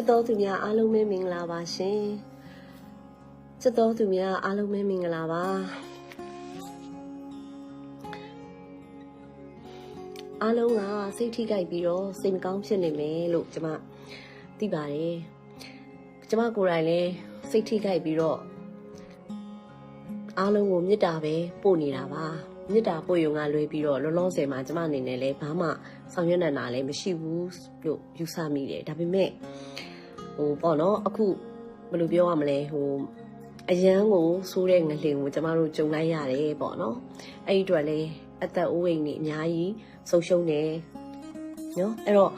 ချစ်တော်သူများအားလုံးပဲမင်္ဂလာပါရှင်ချစ်တော်သူများအားလုံးပဲမင်္ဂလာပါအားလုံးကစိတ်ထိကြိုက်ပြီးတော့စိတ်မကောင်းဖြစ်နေမယ်လို့ကျွန်မသိပါတယ်ကျွန်မကိုယ်တိုင်လည်းစိတ်ထိကြိုက်ပြီးတော့အားလုံးကိုမေတ္တာပဲပို့နေတာပါမေတ္တာပို့ရုံကလွယ်ပြီးတော့လောလောဆယ်မှာကျွန်မအနေနဲ့လည်းဘာမှဆောင်ရွက်နိုင်တာလည်းမရှိဘူးလို့ယူဆမိတယ်ဒါပေမဲ့ ဟိုပေါ့နော်အခုဘယ်လိုပြောရမလဲဟိုအရန်ကိုဆိုးတဲ့ငလင်ကိုကျမတို့ကြုံလိုက်ရတယ်ပေါ့နော်အဲ့ဒီအတွက်လည်းအသက်အိုးအိမ်တွေအများကြီးဆုံးရှုံးတယ်နော်အဲ့တော့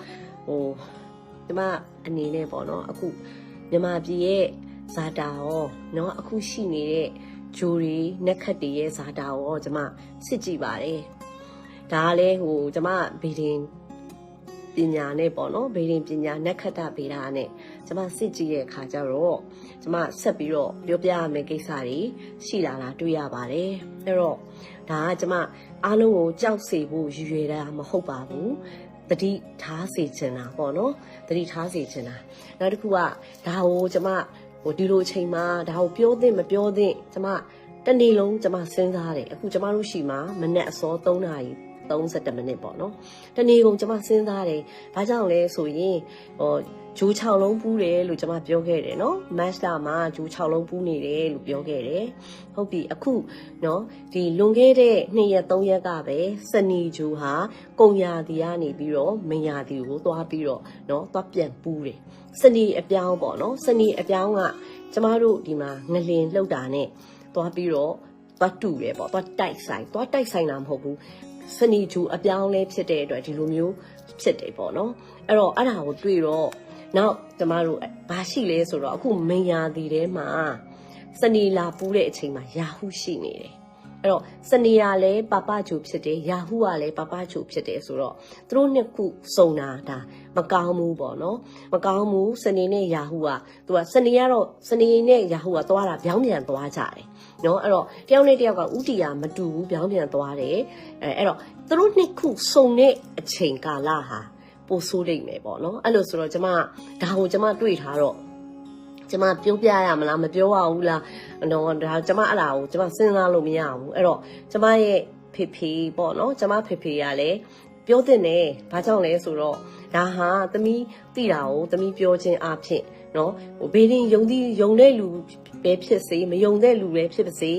ဟိုကျမအနေနဲ့ပေါ့နော်အခုမြန်မာပြည်ရဲ့ဇာတာရောနော်အခုရှိနေတဲ့ဂျိုတွေနက်ခတ်တွေရဲ့ဇာတာရောကျမစစ်ကြည့်ပါတယ်ဒါကလည်းဟိုကျမဗီဒင် ပညာနဲ့ပေါ့နော်ဗေဒင်ပညာနက္ခတ္တဗေဒာနဲ့ကျမစစ်ကြည့်တဲ့အခါကျတော့ကျမဆက်ပြီးတော့ပြောပြရမယ့်ကိစ္စတွေရှိလာတာတွေ့ရပါတယ်အဲ့တော့ဒါကကျမအားလုံးကိုကြောက်စေဖို့ရည်ရွယ်တာမဟုတ်ပါဘူးတတိထားစေချင်တာပေါ့နော်တတိထားစေချင်တာနောက်တစ်ခုကဒါကိုကျမဟိုဒီလိုအချိန်မှာဒါကိုပြောသင့်မပြောသင့်ကျမတနေ့လုံးကျမစဉ်းစားတယ်အခုကျမတို့ရှိမှာမနက်အစော3နာရီ 30မိနစ်ပေါ့နော်တနေ့ကုန်ကျမစဉ်းစားတယ်ဘာကြောင့်လဲဆိုရင်ဟိုဂျိုး6လုံးပူးတယ်လို့ကျမပြောခဲ့တယ်နော်မတ်တာမှာဂျိုး6လုံးပူးနေတယ်လို့ပြောခဲ့တယ်ဟုတ်ပြီအခုနော်ဒီလွန်ခဲ့တဲ့2ရက်3ရက်ကပဲစနီဂျိုးဟာကုံရာတီကနေပြီးတော့မင်ရာတီကိုသွားပြီးတော့နော်သွားပြန်ပူးတယ်စနီအပြောင်းပေါ့နော်စနီအပြောင်းကကျမတို့ဒီမှာငလင်လှုပ်တာနဲ့သွားပြီးတော့သွားတူတယ်ပေါ့သွားတိုက်ဆိုင်သွားတိုက်ဆိုင်တာမဟုတ်ဘူး စနီဂျူအပြောင်းလဲဖြစ်တဲ့အတွက်ဒီလိုမျိုးဖြစ်တယ်ပေါ့နော်အဲ့တော့အဲ့ဒါကိုတွေ့တော့နောက်ကျမတို့ဘာရှိလဲဆိုတော့အခုမင်ယာတီထဲမှာစနီလာပူးတဲ့အချိန်မှာယာဟုရှိနေတယ် အဲ့တော့စနီယာလည်းပပဂျူဖြစ်တယ်ယာဟုကလည်းပပဂျူဖြစ်တယ်ဆိုတော့သူတို့နှစ်ခုစုံတာဒါမကောင်းဘူးပေါ့နော်မကောင်းဘူးစနေနဲ့ယာဟုကသူကစနေကတော့စနေနဲ့ယာဟုကသွားတာပြောင်းပြန်သွားကြတယ်နော်အဲ့တော့တယောက်နဲ့တယောက်ကဥတီယာမတူဘူးပြောင်းပြန်သွားတယ်အဲအဲ့တော့သူတို့နှစ်ခုစုံတဲ့အချိန်ကာလဟာပိုဆိုးလိမ့်မယ်ပေါ့နော်အဲ့လိုဆိုတော့ကျမဒါကိုကျမတွေ့ထားတော့ ကျမပြောပြရမလားမပြောရဘူးလားတော့ဒါကျမအဲ့ဒါကိုကျမစဉ်းစားလို့မရဘူးအဲ့တော့ကျမရဲ့ဖေဖေပေါ့နော်ကျမဖေဖေကလည်းပြောတဲ့နဲ့ဘာကြောင့်လဲဆိုတော့ဒါဟာသမီးသိတာကိုသမီးပြောခြင်းအဖြစ်နော်ဟိုဘေးရင်ယုံသီးယုံတဲ့လူပဲဖြစ်စေမယုံတဲ့လူပဲဖြစ်ပါစေ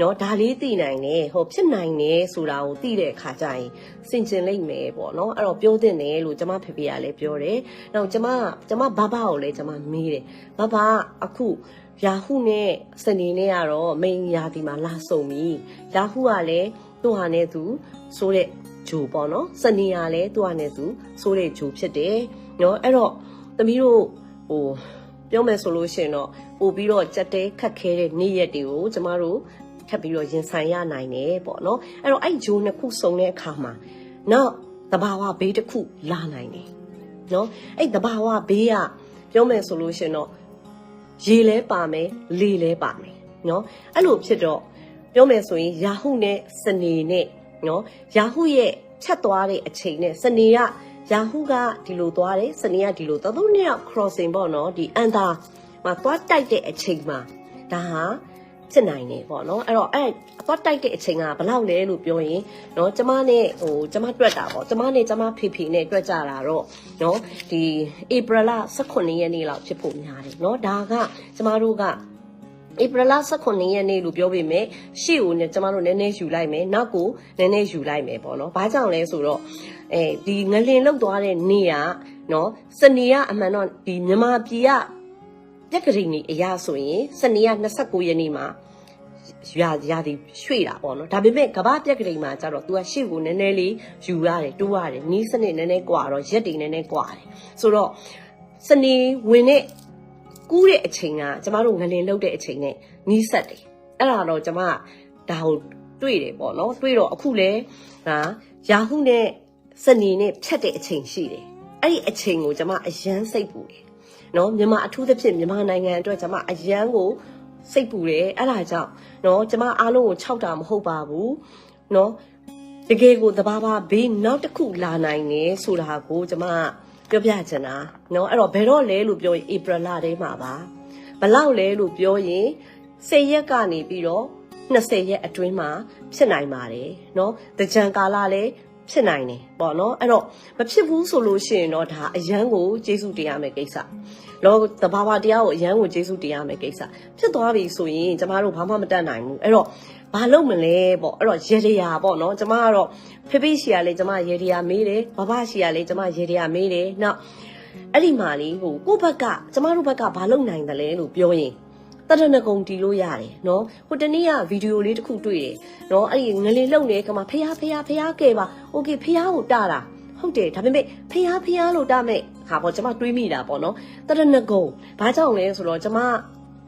နော်ဒါလေးသိနိုင်တယ်ဟိုဖြစ်နိုင်တယ်ဆိုတာကိုသိတဲ့အခါကျရင်စင်ကျင်လိုက်မယ်ပေါ့နော်အဲ့တော့ပြောတဲ့နယ်လို့ကျမဖေဖေကလည်းပြောတယ်နောက်ကျမကျမဘဘကိုလည်းကျမမေးတယ်ဘဘအခုယာဟုနဲ့စနေနဲ့ကတော့မိန်ယာဒီမှာလာဆုံပြီယာဟုကလည်းသူ့ဟာနဲ့သူဆိုတဲ့ဂျိုပေါ့နော်စနေကလည်းသူ့ဟာနဲ့သူဆိုတဲ့ဂျိုဖြစ်တယ်နော်အဲ့တော့သမီးတို့ဟိုပြောမယ်ဆိုလို့ရှိရင်တော့ပို့ပြီးတော့ကြက်တဲခတ်ခဲတဲ့နေ့ရက်တွေကိုကျမတို့ ထပ်ပြီးတော့ရင်ဆိုင်ရနိုင်တယ်ပေါ့နော်အဲ့တော့အဲ့ဂျိုးနှစ်ခုစုံတဲ့အခါမှာနောက်တဘာဝဘေးတစ်ခုလာနိုင်တယ်နော်အဲ့တဘာဝဘေးကပြောမယ်ဆိုလို့ရှိရင်တော့ရေလဲပါမယ်လေလဲပါမယ်နော်အဲ့လိုဖြစ်တော့ပြောမယ်ဆိုရင်ယာဟုနဲ့စနေနဲ့နော်ယာဟုရဲ့ဖြတ်သွားတဲ့အချိန်နဲ့စနေကယာဟုကဒီလိုသွားတယ်စနေကဒီလိုသွားသူနှစ်ယောက် crossing ပေါ့နော်ဒီအန်တာမှာသွားတိုက်တဲ့အချိန်မှာဒါဟာ ဖြစ်နိုင်တယ်ပေါ့နော်အဲ့တော့အဲ့သွားတိုက်တဲ့အချိန်ကဘယ်လောက်လဲလို့ပြောရင်နော်ကျမနဲ့ဟိုကျမတွက်တာပေါ့ကျမနဲ့ကျမဖေဖေနဲ့တွက်ကြတာတော့နော်ဒီဧပြီလ18ရက်နေ့လောက်ဖြစ်ဖို့များတယ်နော်ဒါကကျမတို့ကဧပြီလ18ရက်နေ့လို့ပြောပေမဲ့ရှေ့ကိုねကျမတို့နည်းနည်းယူလိုက်မယ်နောက်ကိုနည်းနည်းယူလိုက်မယ်ပေါ့နော်ဘာကြောင့်လဲဆိုတော့အဲဒီငလင်လောက်သွားတဲ့နေ့ကနော်စနေကအမှန်တော့ဒီမြန်မာပြည်က ပြက်ကလေးနေအရာဆိုရင်စနေက29ရက်နေ့မှာရာရာဒီရွှေ့တာပေါ့နော်ဒါပေမဲ့ကဘာပြက်ကလေးမှာကျတော့ तू ကရှေ့ကိုနည်းနည်းလေးယူရတယ်တိုးရတယ်နီးစနစ်နည်းနည်းကွာတော့ရက်တွေနည်းနည်းကွာတယ်ဆိုတော့စနေဝင်တဲ့ကူးတဲ့အချိန်ကကျမတို့ငလင်လောက်တဲ့အချိန်နဲ့နီးဆက်တယ်အဲ့ဒါတော့ကျမဒါကိုတွေ့တယ်ပေါ့နော်တွေ့တော့အခုလဲဒါယာဟုနဲ့စနေနဲ့ဖြတ်တဲ့အချိန်ရှိတယ်အဲ့ဒီအချိန်ကိုကျမအယမ်းစိတ်ပူတယ် နော်မြန်မာအထူးသဖြင့်မြန်မာနိုင်ငံအတွက်ကျမအယမ်းကိုစိတ်ပူတယ်အဲ့ဒါကြောင့်နော်ကျမအားလုံးကိုခြောက်တာမဟုတ်ပါဘူးနော်တကယ်ကိုတဘာဘာဘေးနောက်တစ်ခုလာနိုင်တယ်ဆိုတာကိုကျမ ပြောပြချင်တာเนาะအဲ့တော့ဘယ်တော့လဲလို့ပြောရင်ဧပြီလထဲမှာပါဘလောက်လဲလို့ပြောရင်10ရက်ကနေပြီးတော့20ရက်အတွင်းမှာဖြစ်နိုင်ပါတယ်เนาะတကြံကာလလည်း ဖြစ်နိုင်တယ်ပေါ့နော်အဲ့တော့မဖြစ်ဘူးဆိုလို့ရှိရင်တော့ဒါအရန်ကိုကျေးဇူးတင်ရမယ်ကိစ္စလောတဘာဝတရားကိုအရန်ကိုကျေးဇူးတင်ရမယ်ကိစ္စဖြစ်သွားပြီဆိုရင်ကျမတို့ဘာမှမတတ်နိုင်ဘူးအဲ့တော့ဘာလုပ်မလဲပေါ့အဲ့တော့ရေတရာပေါ့နော်ကျမကတော့ဖေဖေရှီကလည်းကျမရေတရာမေးတယ်ဘဘရှီကလည်းကျမရေတရာမေးတယ်နောက်အဲ့ဒီမှာလေဟိုကိုယ့်ဘက်ကကျမတို့ဘက်ကဘာလုပ်နိုင်တယ်လဲလို့ပြောရင် တရဏဂုံတီလို့ရတယ်နော်ဟိုတနေ့ကဗီဒီယိုလေးတစ်ခုတွေ့တယ်နော်အဲ့ဒီငလေးလုံနေကမှဖះဖះဖះကဲပါโอเคဖះကိုတတာဟုတ်တယ်ဒါပေမဲ့ဖះဖះလို့တမဲ့ဟာပေါ့ကျမတွေးမိတာပေါ့နော်တရဏဂုံဘာကြောင့်လဲဆိုတော့ကျမ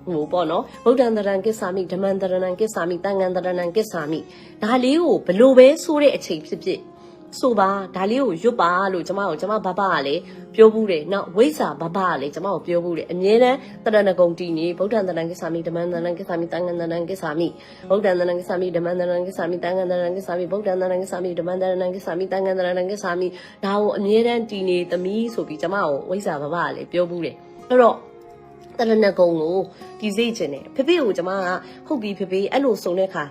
ဟိုပေါ့နော်ဗုဒ္ဓံတရံကိစ္ဆာမိဓမ္မံတရဏံကိစ္ဆာမိတန်ငံတရဏံကိစ္ဆာမိဒါလေးကိုဘလို့ပဲဆိုတဲ့အချိန်ဖြစ်ဖြစ် ဆိုပါဒါလေးကိုရွတ်ပါလို့ကျမကိုကျမဘဘကလည်းပြောဘူးတယ်နောက်ဝိဇ္ဇာဘဘကလည်းကျမကိုပြောဘူးတယ်အမြဲတမ်းတရဏဂုံတီနေဗုဒ္ဓံတရံကိစ္ဆာမိဓမ္မံတရံကိစ္ဆာမိတန်ငံတရံကိစ္ဆာမိဗုဒ္ဓံတရံကိစ္ဆာမိဓမ္မံတရံကိစ္ဆာမိတန်ငံတရံကိစ္ဆာမိဗုဒ္ဓံတရံကိစ္ဆာမိဓမ္မံတရံကိစ္ဆာမိတန်ငံတရံကိစ္ဆာမိဒါကိုအမြဲတမ်းတီနေသမီးဆိုပြီးကျမကိုဝိဇ္ဇာဘဘကလည်းပြောဘူးတယ်အဲ့တော့ တရဏဂုံကိုဒီစိတ်ချင်တယ်ဖေဖေကိုကျမကဟုတ်ပြီဖေဖေအဲ့လိုစုံတဲ့ခါ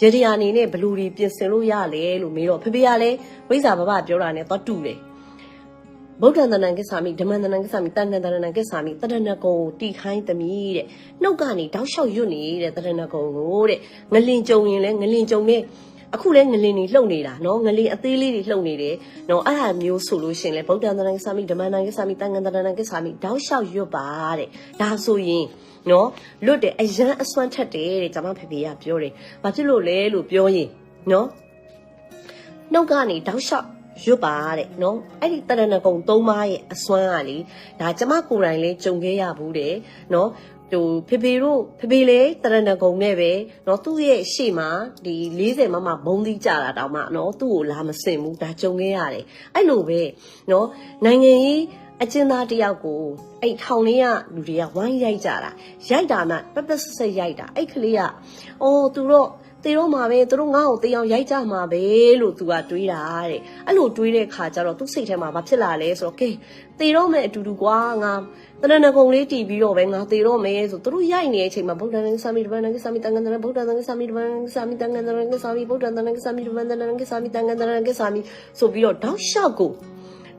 ရရအနေနဲ့ဘလူတွေပြင်ဆင်လို့ရလဲလို့မေးတော့ဖေဖေကလည်းဝိဇ္ဇာဘဘပြောတာနဲ့တော့တူတယ်ဗုဒ္ဓံတဏံကိစ္ဆာမိဓမ္မံတဏံကိစ္ဆာမိတန်တန်တဏံကိစ္ဆာမိတရဏဂုံကိုတီခိုင်းသမီးတဲ့နှုတ်ကနေတောက်လျှောက်ရွတ်နေတဲ့တရဏဂုံကိုတဲ့ငလင်ကြုံရင်လဲငလင်ကြုံနဲ့ အခုလဲငလင်တွေလှုပ်နေတာနော်ငလင်အသေးလေးတွေလှုပ်နေတယ်နော်အဲ့ဒါမျိုးဆိုလို့ရှရင်လဲဗုဒ္ဓံတဏံကိစ္ဆာမိဓမ္မံတဏံကိစ္ဆာမိတန်တန်တဏံကိစ္ဆာမိတောက်လျှောက်ရွတ်ပါတဲ့ဒါဆိုရင်နော်လွတ်တယ်အရန်အစွမ်းထက်တယ်တဲ့ကျွန်မဖေဖေကပြောတယ်ဘာဖြစ်လို့လဲလို့ပြောရင်နော်နှုတ်ကနေတောက်လျှောက်ရွတ်ပါတဲ့နော်အဲ့ဒီတရဏဂုံ၃ပါးရဲ့အစွမ်းကလေဒါကျမကိုယ်တိုင်လေးကြုံခဲ့ရဘူးတဲ့နော် ဟိုဖေဖေတို့ဖေဖေလေတရဏဂုံနဲ့ပဲเนาะသူ့ရဲ့ရှေ့မှာဒီ40မမဘုံသီးကြတာတောင်မှเนาะသူ့ကိုလာမစင်ဘူးဒါကြုံခဲ့ရတယ်အဲ့လိုပဲเนาะနိုင်ငံရေးအကျဉ်းသားတယောက်ကိုအဲ့ထောင်လေးကလူတွေကဝိုင်းရိုက်ကြတာရိုက်တာမှပက်ပက်ဆက်ဆက်ရိုက်တာအဲ့ကလေးကအော်သူတော့ တေတော့မှာပဲသူတို့ငါ့ကိုတေးအောင်ရိုက်ကြမှာပဲလို့သူကတွေးတာတဲ့အဲ့လိုတွေးတဲ့ခါကျတော့သူ့စိတ်ထဲမှာဘာဖြစ်လာလဲဆိုတော့ကဲတေတော့မယ်အတူတူကွာငါတရဏဂုံလေးတီးပြီးတော့ပဲငါတေတော့မယ်ဆိုသူတို့ရိုက်နေတဲ့အချိန်မှာဗုဒ္ဓံသံဃာမိတပန်သံဃာမိတန်ကန်တရဗုဒ္ဓံသံဃာမိတပန်သံဃာမိတန်ကန်တရသံဃာမိဗုဒ္ဓံသံဃာမိတပန်သံဃာမိတန်ကန်တရသံဃာမိဆိုပြီးတော့တောက်လျှောက်ကို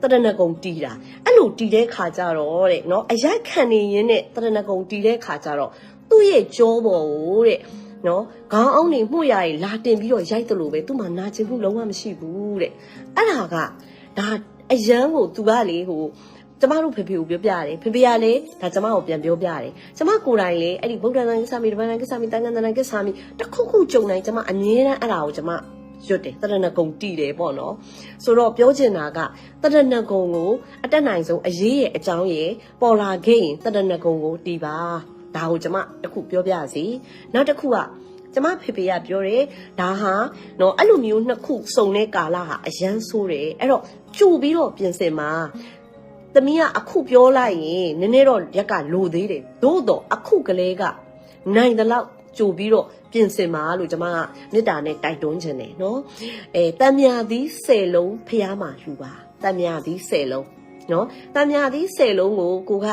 တရဏဂုံတီးတာအဲ့လိုတီးတဲ့ခါကျတော့တဲ့နော်အရိုက်ခံနေရင်းနဲ့တရဏဂုံတီးတဲ့ခါကျတော့သူ့ရဲ့ကြောပေါ်ကိုတဲ့ နော်ခေါင်းအောင်နေမှုရည်လာတင်ပြီးတော့ရိုက်တယ်လို့ပဲသူ့မှာနာကျင်မှုလုံးဝမရှိဘူးတဲ့အဲ့ဒါကဒါအရန်ကိုသူကလေဟိုကျမတို့ဖေဖေကိုပြောပြတယ်ဖေဖေကလည်းဒါကျမကိုပြန်ပြောပြတယ်ကျမကိုယ်တိုင်လည်းအဲ့ဒီဗုဒ္ဓဂန်ကိစ္စမီဓမ္မဂန်ကိစ္စမီတန်ကန်တန်ကိစ္စမီတခုခုကြုံတိုင်းကျမအမြဲတမ်းအဲ့ဒါကိုကျမရွတ်တယ်တရဏဂုံတီးတယ်ပေါ့နော်ဆိုတော့ပြောချင်တာကတရဏဂုံကိုအတက်နိုင်ဆုံးအရေးရဲ့အကြောင်းရဲ့ပေါ်လာခဲ့ရင်တရဏဂုံကိုတီးပါ ဒါကိုကျမတခုပြောပြစီနောက်တစ်ခုကကျမဖေဖေကပြောတယ်ဒါဟာနော်အဲ့လိုမျိုးနှစ်ခုစုံတဲ့ကာလဟာအရန်ဆိုးတယ်အဲ့တော့ကြိုပြီးတော့ပြင်ဆင်မှာသမီးကအခုပြောလိုက်ရင်နည်းနည်းတော့ရက်ကလိုသေးတယ်သို့တော့အခုကလေးကနိုင်တဲ့လောက်ကြိုပြီးတော့ပြင်ဆင်ပါလို့ကျွန်မကမေတ္တာနဲ့တိုက်တွန်းခြင်းတယ်နော်အဲတံမြာသည်10လုံးဖျားမှာလှူပါတံမြာသည်10လုံးနော်တံမြာသည်10လုံးကိုကိုက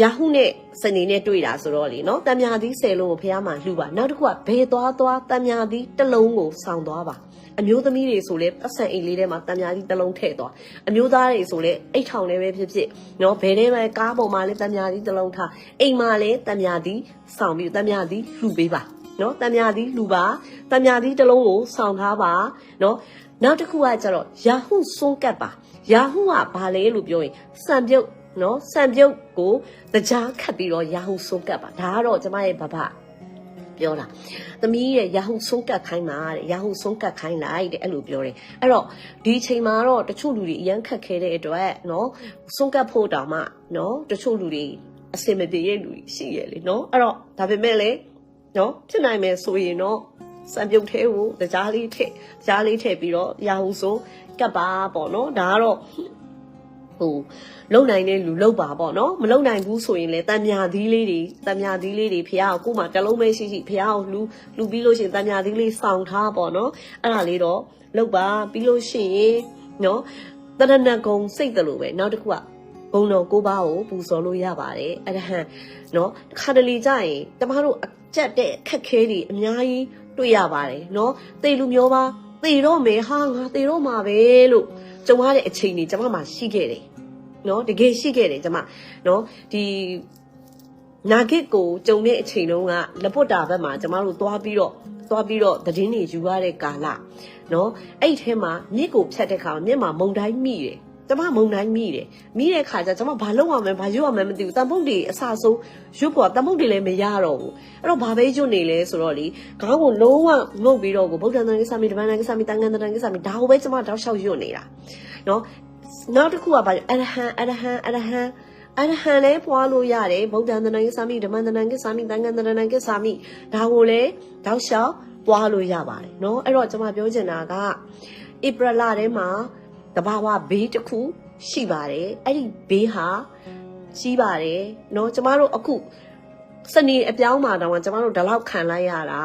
ယာဟုနဲ့စနေနဲ့တွေ့တာဆိုတော့လေနော်တံမြာသည်10လုံးကိုဖျားမှာလှူပါနောက်တစ်ခုကဘယ်သွားသွားတံမြာသည်တစ်လုံးကိုဆောင်းသွားပါအမျိုးသမီးတွေဆိုလဲပတ်စံအိတ်လေးထဲမှာတံမြာကြီးတစ်လုံးထည့်သွားအမျိုးသားတွေဆိုလဲအိတ်ထောင်လေးပဲဖြစ်ဖြစ်နော်ဘယ်ထဲမှာကားပေါ်မှာလဲတံမြာကြီးတစ်လုံးထားအိမ်မှာလဲတံမြာကြီးဆောင်းပြီးတံမြာကြီးလှူပေးပါနော်တံမြာကြီးလှူပါတံမြာကြီးတစ်လုံးကိုဆောင်းထားပါနော်နောက်တစ်ခုကကျတော့ယာဟုစွန်းကတ်ပါယာဟုကဘာလဲလို့ပြောရင်စံပြုတ် နော်စံပြုတ်ကိုတကြားခတ်ပြီးတော့ယာဟုစွန်းကတ်ပါဒါကတော့ကျမရဲ့ဘဘပြောတာသမီးရဲ့ရာဟုဆုံးကတ်ခိုင်းပါတဲ့ရာဟုဆုံးကတ်ခိုင်းလိုက်တဲ့အဲ့လိုပြောတယ်အဲ့တော့ဒီအချိန်မှာတော့တချို့လူတွေအရန်ခက်ခဲတဲ့အတွက်နော်ဆုံးကတ်ဖို့တောင်မှနော်တချို့လူတွေအစင်မပြေရဲ့လူတွေရှိရဲ့လေနော်အဲ့တော့ဒါပေမဲ့လေနော်ဖြစ်နိုင်မယ်ဆိုရင်တော့စံပြုတ်သေးကိုကြားလေးထည့်ကြားလေးထည့်ပြီးတော့ရာဟုဆုံးကတ်ပါပေါ့နော်ဒါကတော့ ဟိုလုံနိုင်တဲ့လူလုံပါပေါ့နော်မလုံနိုင်ဘူးဆိုရင်လည်းတံမြာသီးလေးတွေတံမြာသီးလေးတွေဖះကိုကို့မှာတလုံးပဲရှိရှိဖះကိုလူလူပြီးလို့ရှိရင်တံမြာသီးလေးစောင့်ထားပေါ့နော်အဲ့ဒါလေးတော့လုံပါပြီးလို့ရှိရင်နော်တ တရဏဂုံစိတ်တယ်လို့ပဲနောက်တစ်ခုကဘုံတော်ကိုးပါးကိုပူဇော်လို့ရပါတယ်အရဟံเนาะခါတလီကြရင်တမတို့အကြက်တဲ့အခက်ခဲတွေအများကြီးတွေ့ရပါတယ်เนาะသေလူမျိုးပါ သေတော့မယ်ဟာငါသေတော့မှာပဲလို့ကြုံရတဲ့အချိန်တွေကျမမှာရှိခဲ့တယ်နော်တကယ်ရှိခဲ့တယ်ကျမနော်ဒီနာဂစ်ကိုကြုံတဲ့အချိန်တုန်းကလပွတ်တာဘက်မှာကျမတို့သွားပြီးတော့သွားပြီးတော့သတင်းတွေယူရတဲ့ကာလနော်အဲ့ထဲမှာမြစ်ကိုဖြတ်တဲ့ခါမြစ်မှာမုန်တိုင်းမိတယ် ကျမမုံတိုင်းမိတယ်မိတဲ့ခါကျကျမဘာလုပ်ရမလဲဘာရွတ်ရမလဲမသိဘူးတန်ဖုတ်တွေအဆအဆုံးရွတ်ဖို့တန်ဖုတ်တွေလည်းမရတော့ဘူးအဲ့တော့ဘာပဲရွတ်နေလဲဆိုတော့လေခေါင်းကိုလုံးဝငုတ်ပြီးတော့ကိုဗုဒ္ဓံတန်ကိစ္စမိဓမ္မတန်ကိစ္စမိတန်ခန်တန်ကိစ္စမိဒါကိုပဲကျမတောက်လျှောက်ရွတ်နေတာနော်နောက်တစ်ခုကဘာလဲအရဟံအရဟံအရဟံအရဟံလည်းပွားလို့ရတယ်ဗုဒ္ဓံတန်ကိစ္စမိဓမ္မတန်ကိစ္စမိတန်ခန်တန်ကိစ္စမိဒါကိုလည်းတောက်လျှောက်ပွားလို့ရပါတယ်နော်အဲ့တော့ကျမပြောချင်တာကဧပြီလထဲမှာ တဘာဝဘေးတစ်ခုရှိပါတယ်အဲ့ဒီဘေးဟာကြီးပါတယ်เนาะကျွန်မတို့အခုစနေအပြောင်းမှာတောင်မှကျွန်မတို့ဒီလောက်ခံလိုက်ရတာ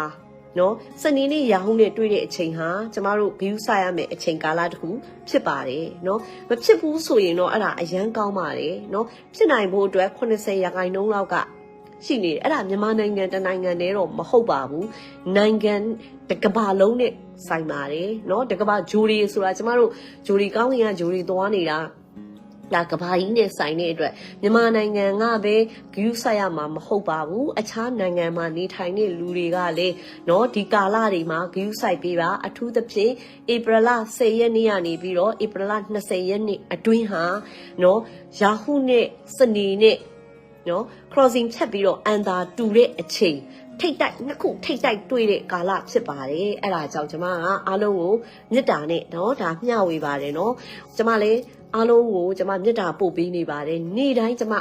เนาะစနေနေ့ရာဟုနဲ့တွေ့တဲ့အချိန်ဟာကျမတို့ view စရမယ်အချိန်ကာလတစ်ခုဖြစ်ပါတယ်เนาะမဖြစ်ဘူးဆိုရင်တော့အဲ့ဒါအရန်ကောင်းပါတယ်เนาะဖြစ်နိုင်ဖို့အတွက်80ရာခိုင်နှုန်းလောက်က ရှိနေတယ်အဲ့ဒါမြန်မာနိုင်ငံတနိုင်ငံတည်းတော့မဟုတ်ပါဘူးနိုင်ငံတကဘာလုံးနဲ့ဆိုင်ပါတယ်เนาะတကဘာဂျိုရီဆိုတာကျမတို့ဂျိုရီကောင်းကင်ကဂျိုရီသွားနေတာဒါကဘာကြီးနဲ့ဆိုင်တဲ့အတွက်မြန်မာနိုင်ငံကပဲဂယူးဆိုင်ရမှာမဟုတ်ပါဘူးအခြားနိုင်ငံမှာနေထိုင်တဲ့လူတွေကလည်းเนาะဒီကာလတွေမှာဂယူးဆိုင်ပေးပါအထူးသဖြင့်ဧပြီလ10ရက်နေ့ကနေပြီးတော့ဧပြီလ20ရက်နေ့အတွင်းဟာเนาะယာဟုနဲ့စနေနဲ့ နော် crossing ဖြတ်ပြီးတော့အန်သာတူတဲ့အချိန်ထိတ်တိုက်နှစ်ခုထိတ်တိုက်တွေ့တဲ့ကာလဖြစ်ပါတယ်အဲ့ဒါကြောင့်ကျွန်မကအားလုံးကိုမေတ္တာနဲ့နော်ဒါမျှဝေပါတယ်နော်ကျွန်မလည်းအားလုံးကိုကျွန်မမေတ္တာပို့ပေးနေပါတယ်နေ့တိုင်းကျွန်မ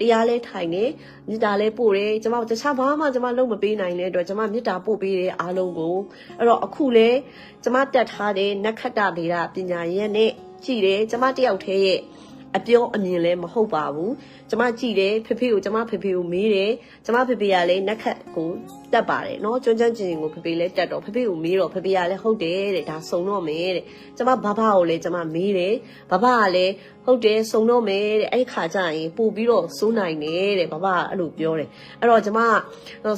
တရားလဲထိုင်နေမေတ္တာလဲပို့တယ်ကျွန်မတခြားဘာမှကျွန်မလုံးမပေးနိုင်တဲ့အတွက်ကျွန်မမေတ္တာပို့ပေးတဲ့အားလုံးကိုအဲ့တော့အခုလဲကျွန်မတက်ထားတဲ့နက္ခတ္တဗေဒပညာရက်နဲ့ကြည်တယ်ကျွန်မတယောက်တည်းရဲ့ အပြောအမြင်လည်းမဟုတ်ပါဘူးကျမကြည့်တယ်ဖေဖေကိုကျမဖေဖေကိုမေးတယ်ကျမဖေဖေကလည်းနက်ခတ်ကိုတက်ပါတယ်เนาะကျွန်းကျွန်းကျင်ကျင်ကိုဖေဖေလည်းတက်တော့ဖေဖေကိုမေးတော့ဖေဖေကလည်းဟုတ်တယ်တဲ့ဒါစုံတော့မယ်တဲ့ကျမဘဘကိုလည်းကျမမေးတယ်ဘဘကလည်းဟုတ်တယ်စုံတော့မယ်တဲ့အဲ့ခါကျရင်ပို့ပြီးတော့စိုးနိုင်တယ်တဲ့ဘဘကအဲ့လိုပြောတယ်အဲ့တော့ကျမ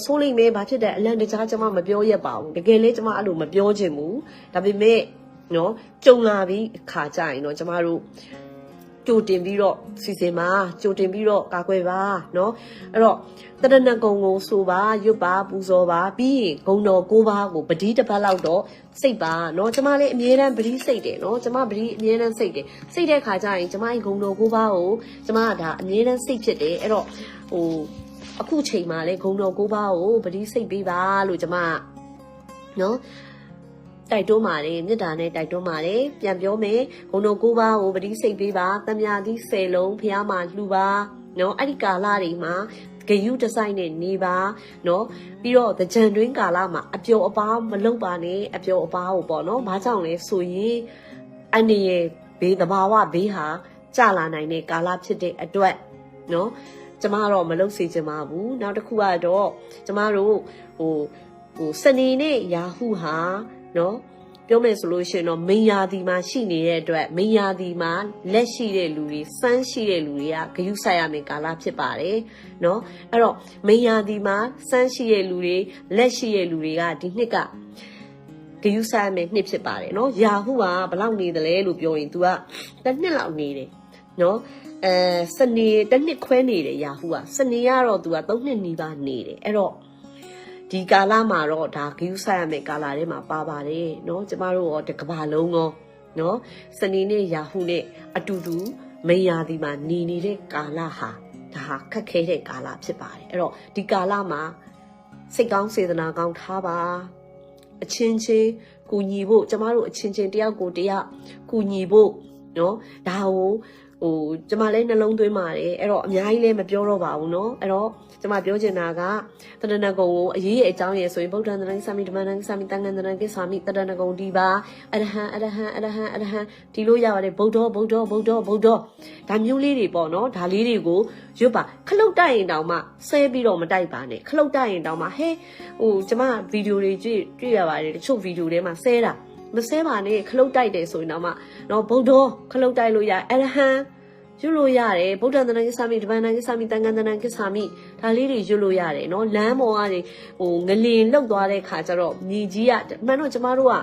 စိုးလိမ့်မယ်ဘာဖြစ်တယ်အလန့်တကြားကျမမပြောရက်ပါဘူးတကယ်လည်းကျမအဲ့လိုမပြောချင်ဘူးဒါပေမဲ့နော်ကြုံလာပြီးအခါကြရင်တော့ကျမတို့ ကြိုတင်ပြီးတော့စီစဉ်ပါကြိုတင်ပြီးတော့ကာကွယ်ပါเนาะအဲ့တော့တရဏဂုံကိုဆိုပါရွတ်ပါပူဇော်ပါပြီးရင်ဂုံတော်ကိုးပါးကိုပတိတစ်ပတ်လောက်တော့စိတ်ပါเนาะကျမလည်းအမြဲတမ်းပတိစိတ်တယ်เนาะကျမပတိအမြဲတမ်းစိတ်တယ်စိတ်တဲ့ခါကျရင်ကျမရဲ့ဂုံတော်ကိုးပါးကိုကျမကဒါအမြဲတမ်းစိတ်ဖြစ်တယ်အဲ့တော့ဟိုအခုချိန်မှာလဲဂုံတော်ကိုးပါးကိုပတိစိတ်ပေးပါလို့ကျမเนาะ တိုက်တွန်းပါတယ်မေတ္တာနဲ့တိုက်တွန်းပါတယ်ပြန်ပြောမယ်ဂုဏတော်ကိုးပါးကိုပတိစိတ်ပေးပါတမြာသီး၁၀လုံးဖះမှာလှူပါနော်အဲ့ဒီကာလတွေမှာဂယုဒီဇိုင်းနဲ့နေပါနော်ပြီးတော့ကြံတွင်းကာလမှာအပျော်အပါမလုပ်ပါနဲ့အပျော်အပါကိုပေါ့နော်ဘာကြောင့်လဲဆိုရင်အနေရဲ့ဘေးသဘာဝဘေးဟာကြာလာနိုင်တဲ့ကာလဖြစ်တဲ့အတွက်နော်ကျမတော့မလုပ်စေချင်ပါဘူးနောက်တစ်ခုကတော့ကျမတို့ဟိုဟိုစနေနေ့ယာဟုဟာ နော်ပြောမယ်ဆိုလို့ရှိရင်တော့မိန်ယာဒီမှာရှိနေတဲ့အတွက်မိန်ယာဒီမှာလက်ရှိတဲ့လူတွေစမ်းရှိတဲ့လူတွေကဂယုဆိုင်ရမယ်ကာလဖြစ်ပါတယ်เนาะအဲ့တော့မိန်ယာဒီမှာစမ်းရှိတဲ့လူတွေလက်ရှိတဲ့လူတွေကဒီနှစ်ကဂယုဆိုင်ရမယ်နှစ်ဖြစ်ပါတယ်เนาะယာဟုကဘယ်လောက်နေသလဲလို့ပြောရင် तू ကတစ်နှစ်လောက်နေတယ်เนาะအဲစနေတစ်နှစ်ခွဲနေတယ်ယာဟုကစနေကတော့ तू က3နှစ်နီးပါးနေတယ်အဲ့တော့ ဒီကာလမှာတော့ဒါဂယူးဆိုင်ရမယ်ကာလထဲမှာပါပါတယ်เนาะကျမတို့ရောတကဘာလုံးရောเนาะစနေနေ့ရာဟုနဲ့အတူတူမိန်ယာဒီမှာနေနေတဲ့ကာလဟာဒါဟာခက်ခဲတဲ့ကာလဖြစ်ပါတယ်အဲ့တော့ဒီကာလမှာစိတ်ကောင်းစေတနာကောင်းထားပါအချင်းချင်းကူညီဖို့ကျမတို့အချင်းချင်းတယောက်ကိုတယောက်ကူညီဖို့เนาะဒါကို ဟိုကျမလည်းနှလုံးသွင်းပါတယ်အဲ့တော့အများကြီးလည်းမပြောတော့ပါဘူးเนาะအဲ့တော့ကျမပြောချင်တာကတရဏဂုံကိုအရေးရဲ့အကြောင်းရယ်ဆိုရင်ဗုဒ္ဓံတရဏိသမိဓမ္မံတရဏိသမိတန်ခန္တရဏိသမိတရဏဂုံဒီပါအရဟံအရဟံအရဟံအရဟံဒီလိုရပါတယ်ဗုဒ္ဓဗုဒ္ဓဗုဒ္ဓဗုဒ္ဓဒါမျိုးလေးတွေပေါ့နော်ဒါလေးတွေကိုရွတ်ပါခလုတ်တိုက်ရင်တောင်မှဆဲပြီးတော့မတိုက်ပါနဲ့ခလုတ်တိုက်ရင်တောင်မှဟဲဟိုကျမဗီဒီယိုတွေကြည့်တွေ့ရပါတယ်တချို့ဗီဒီယိုထဲမှာဆဲတာ မဆဲပါနဲ့ခလုတ်တိုက်တယ်ဆိုရင်တော့မှနော်ဗုဒ္ဓခလုတ်တိုက်လို့ရအရဟံရွတ်လို့ရတယ်ဗုဒ္ဓတဏ္ဍကိစ္ဆာမိဓမ္မတဏ္ဍကိစ္ဆာမိတန်ခါတဏ္ဍကိစ္ဆာမိဒါလေးတွေရွတ်လို့ရတယ်နော်လမ်းပေါ်ကနေဟိုငလင်လောက်သွားတဲ့ခါကျတော့မြေကြီးကမှန်တော့ကျမတို့က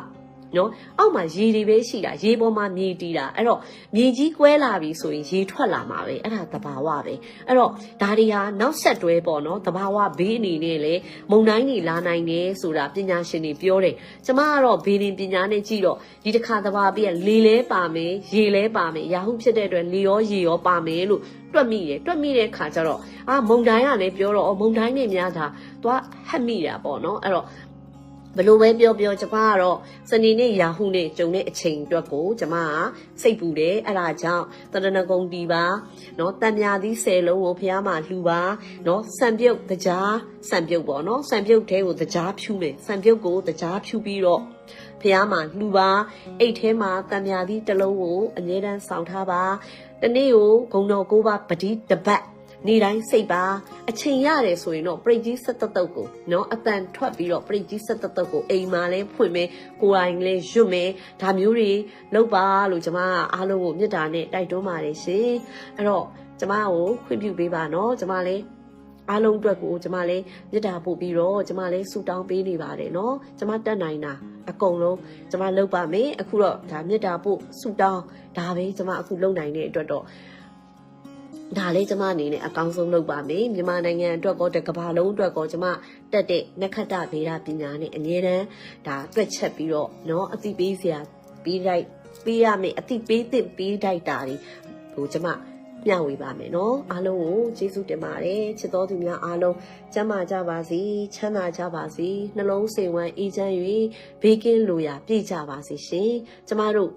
နော်အောက်မှာရေတွေပဲရှိတာရေပေါ်မှာမြေတီးတာအဲ့တော့မြေကြီးကွဲလာပြီဆိုရင်ရေထွက်လာမှာပဲအဲ့ဒါသဘာဝပဲအဲ့တော့ဒါတွေဟာနောက်ဆက်တွဲပေါ့နော်သဘာဝဘေးအနေနဲ့လေမုံတိုင်းတွေလာနိုင်တယ်ဆိုတာပညာရှင်တွေပြောတယ်ကျမကတော့ဘေးရင်ပညာနဲ့ကြည့်တော့ဒီတစ်ခါသဘာဝပြည့်လေလဲပါမယ်ရေလဲပါမယ်ရာဟုဖြစ်တဲ့အတွက်လေရောရေရောပါမယ်လို့တွက်မိတယ်တွက်မိတဲ့ခါကျတော့အာမုံတိုင်းကလည်းပြောတော့အော်မုံတိုင်းတွေများတာသွားဟက်မိတာပေါ့နော်အဲ့တော့ ဘလို့ပဲပြောပြောကျမကတော့စနေနေ့ရာဟုနဲ့ဂျုံတဲ့အချိန်အတွက်ကိုကျမကစိတ်ပူတယ်အဲ့ဒါကြောင့်တရဏဂုံတီပါနော်တံမြာသီး10လုံးကိုဖះမှာလှူပါနော်စံပြုတ်တကြားစံပြုတ်ပေါ့နော်စံပြုတ်ထဲကိုတကြားဖြူမယ်စံပြုတ်ကိုတကြားဖြူပြီးတော့ဖះမှာလှူပါအိတ်ထဲမှာတံမြာသီးတစ်လုံးကိုအငြင်းတန်းဆောင်ထားပါတနေ့ကိုဂုံတော်ကိုပါပတိတပတ် နေ့တိုင်းစိတ်ပါအချိန်ရတယ်ဆိုရင်တော့ပရိတ်ကြီးဆက်တတုတ်ကိုနော်အတန်ထွက်ပြီးတော့ပရိတ်ကြီးဆက်တတုတ်ကိုအိမ်မှာလဲဖွင့်မယ်ကိုယ်တိုင်လဲရွတ်မယ်ဒါမျိုးတွေလုပ်ပါလို့ကျွန်မအားလုံးကိုမေတ္တာနဲ့တိုက်တွန်းပါတယ်ရှင်အဲ့တော့ကျွန်မကိုခွင့်ပြုပေးပါနော်ကျွန်မလဲအားလုံးအတွက်ကိုကျွန်မလဲမေတ္တာပို့ပြီးတော့ကျွန်မလဲဆုတောင်းပေးနေပါတယ်နော်ကျွန်မတက်နိုင်တာအကုန်လုံးကျွန်မလုပ်ပါမယ်အခုတော့ဒါမေတ္တာပို့ဆုတောင်းဒါပဲကျွန်မအခုလုပ်နိုင်တဲ့အတွက်တော့ ဒါလေးကျမအနေနဲ့အကောင်းဆုံးလုပ်ပါမယ်မြန်မာနိုင်ငံအတွက်ကောတစ်ကမ္ဘာလုံးအတွက်ကောကျမတက်တဲ့နက္ခတ္တဗေဒပညာနဲ့အငြင်းတန်းဒါတွက်ချက်ပြီးတော့เนาะအသိပေးစရာပြီးလိုက်ပေးရမယ်အသိပေးသင့်ပေးတိုက်တာတွေဟိုကျမမျှဝေပါမယ်เนาะအားလုံးကိုကျေးဇူးတင်ပါတယ်ချစ်တော်သူများအားလုံးကျမ်းမာကြပါစေချမ်းသာကြပါစေနှလုံးစိမ်ဝမ်းအေးချမ်း၍ဘေးကင်းလိုရာပြည့်ကြပါစေရှင်ကျမတို့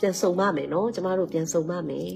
ပြန်ဆုံပါမယ်เนาะကျမတို့ပြန်ဆုံပါမယ်